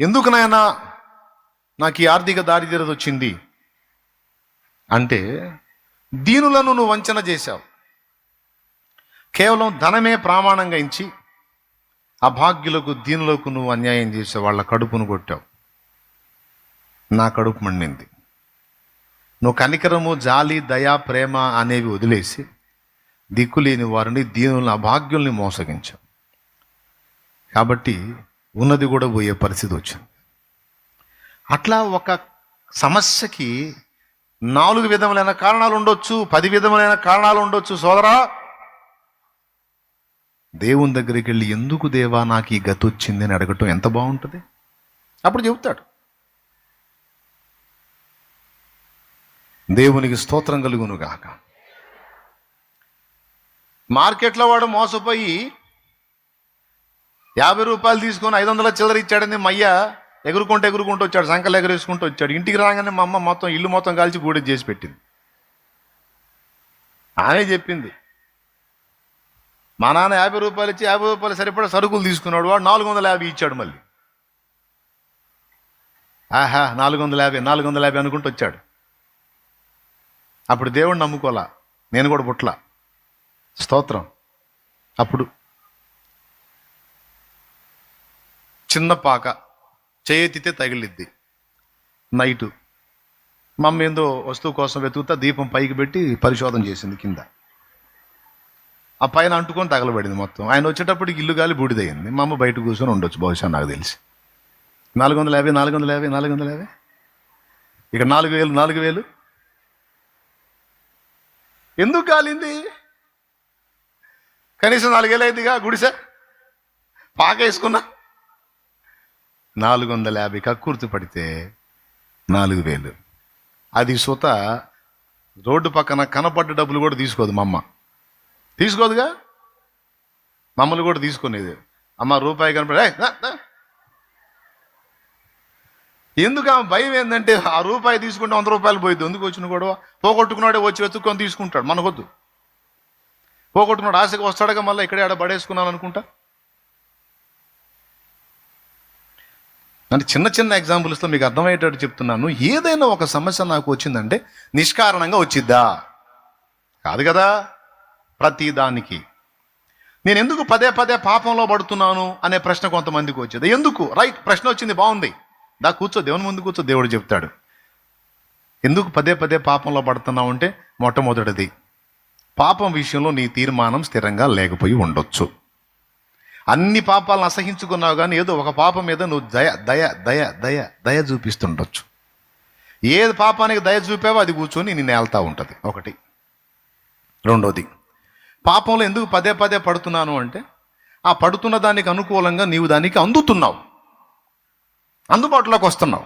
ఎందుకు నాయన నాకు ఈ ఆర్థిక దారిద్ర్యత వచ్చింది? అంటే దీనులను నువ్వు వంచన చేశావు. కేవలం ధనమే ప్రామాణంగా ఇచ్చి అభాగ్యులకు దీనులకు నువ్వు అన్యాయం చేసావు వాళ్ళ కడుపును కొట్టావు. నా కడుపు మండింది. నువ్వు కనికరము జాలి దయ ప్రేమ అనేవి వదిలేసి దిక్కులేని వారిని దీనులను అభాగ్యుల్ని మోసగించావు. కాబట్టి ఉన్నది కూడా పోయే పరిస్థితి వచ్చింది. అట్లా ఒక సమస్యకి నాలుగు విధములైన కారణాలు ఉండొచ్చు పది విధములైన కారణాలు ఉండొచ్చు. సోదరా దేవుని దగ్గరికి వెళ్ళి ఎందుకు దేవా నాకు ఈ గతి వచ్చింది అని అడగటం ఎంత బాగుంటుంది? అప్పుడు చెబుతాడు. దేవునికి స్తోత్రం కలుగును గాక మార్కెట్లో వాడు మోసపోయి యాభై రూపాయలు తీసుకొని ఐదు వందల చిల్లర ఇచ్చాడని మయ్య ఎగురుకుంటూ ఎగురుకుంటూ వచ్చాడు సంకలు ఎగరేసుకుంటూ వచ్చాడు. ఇంటికి రాగానే మా అమ్మ మొత్తం ఇల్లు మొత్తం కాల్చి గూడె చేసి పెట్టింది. ఆమె చెప్పింది మా నాన్న యాభై రూపాయలు ఇచ్చి యాభై రూపాయలు సరిపడా సరుకులు తీసుకున్నాడు వాడు నాలుగు వందల యాభై ఇచ్చాడు మళ్ళీ. ఆహా నాలుగు వందల యాభై నాలుగు వందల యాభై అనుకుంటూ వచ్చాడు. అప్పుడు దేవుడిని నమ్ముకోలా నేను కూడా పుట్ల స్తోత్రం. అప్పుడు చిన్న పాక చేయెత్తితే తగిలిద్ది. నైటు మమ్మ ఏందో వస్తువు కోసం వెతుకుతా దీపం పైకి పెట్టి పరిశోధన చేసింది కింద. ఆ పైన అంటుకొని తగలబడింది మొత్తం. ఆయన వచ్చేటప్పటికి ఇల్లు గాలి బూడిదయ్యింది మా అమ్మ బయట కూర్చొని ఉండొచ్చు బహుశా నాకు తెలిసి. నాలుగు వందల యాభై నాలుగు వందల యాభై నాలుగు వందల యాభై? ఇక నాలుగు వేలు నాలుగు వేలు? ఎందుకు కాలింది? కనీసం నాలుగేళ్ళు అయిందిగా గుడిసె? పాక వేసుకున్నా? నాలుగు వందల యాభై కక్కుర్తి పడితే నాలుగు వేలు. అది సుత రోడ్డు పక్కన కనపడ్డ డబ్బులు కూడా తీసుకోదు మా అమ్మ. తీసుకోదుగా? మమ్మల్ని కూడా తీసుకునేది. అమ్మ రూపాయి కనపడే ఎందుకు ఆ భయం ఏంటంటే ఆ రూపాయి తీసుకుంటే వంద రూపాయలు పోయిద్ది. ఎందుకు వచ్చిన గొడవ? పోగొట్టుకున్నాడే వచ్చి వెతుక్కొని తీసుకుంటాడు. మనకొద్దు. పోగొట్టుకున్నాడు ఆశగా వస్తాడుగా మళ్ళీ ఇక్కడే ఆడ పడేసుకున్నాను అనుకుంటా. అంటే చిన్న చిన్న ఎగ్జాంపుల్స్తో మీకు అర్థమయ్యేటట్టు చెప్తున్నాను. ఏదైనా ఒక సమస్య నాకు వచ్చిందంటే నిష్కారణంగా వచ్చిద్దా? కాదు కదా? ప్రతిదానికి నేను ఎందుకు పదే పదే పాపంలో పడుతున్నాను అనే ప్రశ్న కొంతమందికి వచ్చేది. ఎందుకు? రైట్ ప్రశ్న వచ్చింది బాగుంది. దా కూర్చో దేవుని ముందు కూర్చో దేవుడు చెప్తాడు. ఎందుకు పదే పదే పాపంలో పడుతున్నావు అంటే మొట్టమొదటిది పాపం విషయంలో నీ తీర్మానం స్థిరంగా లేకపోయి ఉండొచ్చు. అన్ని పాపాలను అసహించుకున్నావు కానీ ఏదో ఒక పాపం మీద నువ్వు దయ దయ దయ దయ దయ చూపిస్తుండొచ్చు. ఏ పాపానికి దయ చూపావో అది కూర్చొని నేను నేల్తా ఉంటుంది. ఒకటి. రెండోది పాపంలో ఎందుకు పదే పదే పడుతున్నాను అంటే ఆ పడుతున్న దానికి అనుకూలంగా నీవు దానికి అందుతున్నావు. అందుబాటులోకి వస్తున్నావు.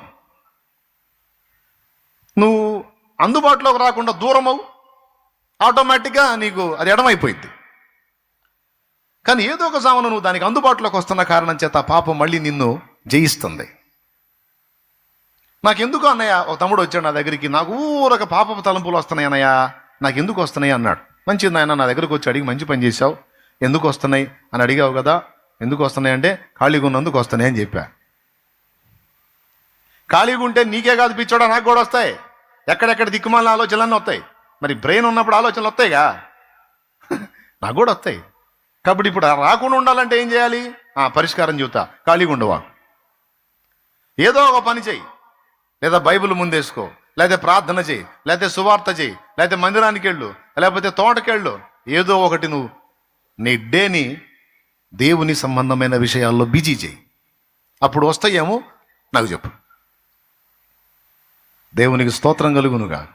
నువ్వు అందుబాటులోకి రాకుండా దూరమవు. ఆటోమేటిక్గా నీకు అది ఎడమైపోయింది. కానీ ఏదో ఒక జామున నువ్వు దానికి అందుబాటులోకి వస్తున్న కారణం చేత పాపం మళ్ళీ నిన్ను జయిస్తుంది. నాకెందుకు అన్నయ్య? ఒక తమ్ముడు వచ్చాడు నా దగ్గరికి. నాకు ఊరక పాపపు తలంపులు వస్తున్నాయి అన్నయ్య. నాకు ఎందుకు వస్తున్నాయి అన్నాడు. మంచిది నాయన నా దగ్గరకు వచ్చి అడిగి మంచి పని చేశావు. ఎందుకు వస్తున్నాయి? అని అడిగావు కదా. ఎందుకు వస్తున్నాయి అంటే ఖాళీగా ఉన్నందుకు వస్తున్నాయి అని చెప్పా. ఖాళీగా ఉంటే నీకే కాదు పిచ్చోడా నాకు కూడా వస్తాయి. ఎక్కడెక్కడ దిక్కుమాల ఆలోచనలన్నీ వస్తాయి. మరి బ్రెయిన్ ఉన్నప్పుడు ఆలోచనలు వస్తాయిగా? నాకు కూడా వస్తాయి. కాబట్టి ఇప్పుడు రాకుండా ఉండాలంటే ఏం చేయాలి? ఆ పరిష్కారం చూతా ఖాళీగా ఉండవా? ఏదో ఒక పని చెయ్యి లేదా బైబిల్ ముందేసుకో. లేదా ప్రార్థన చేయి. లేకపోతే సువార్త చేయి. లేకపోతే మందిరానికి వెళ్ళు. లేకపోతే తోటకెళ్ళు. ఏదో ఒకటి నువ్వు నీ డేని దేవుని సంబంధమైన విషయాల్లో బిజీ చేయి. అప్పుడు వస్తాయేమో? నాకు చెప్పు. దేవునికి స్తోత్రం కలుగునుగా.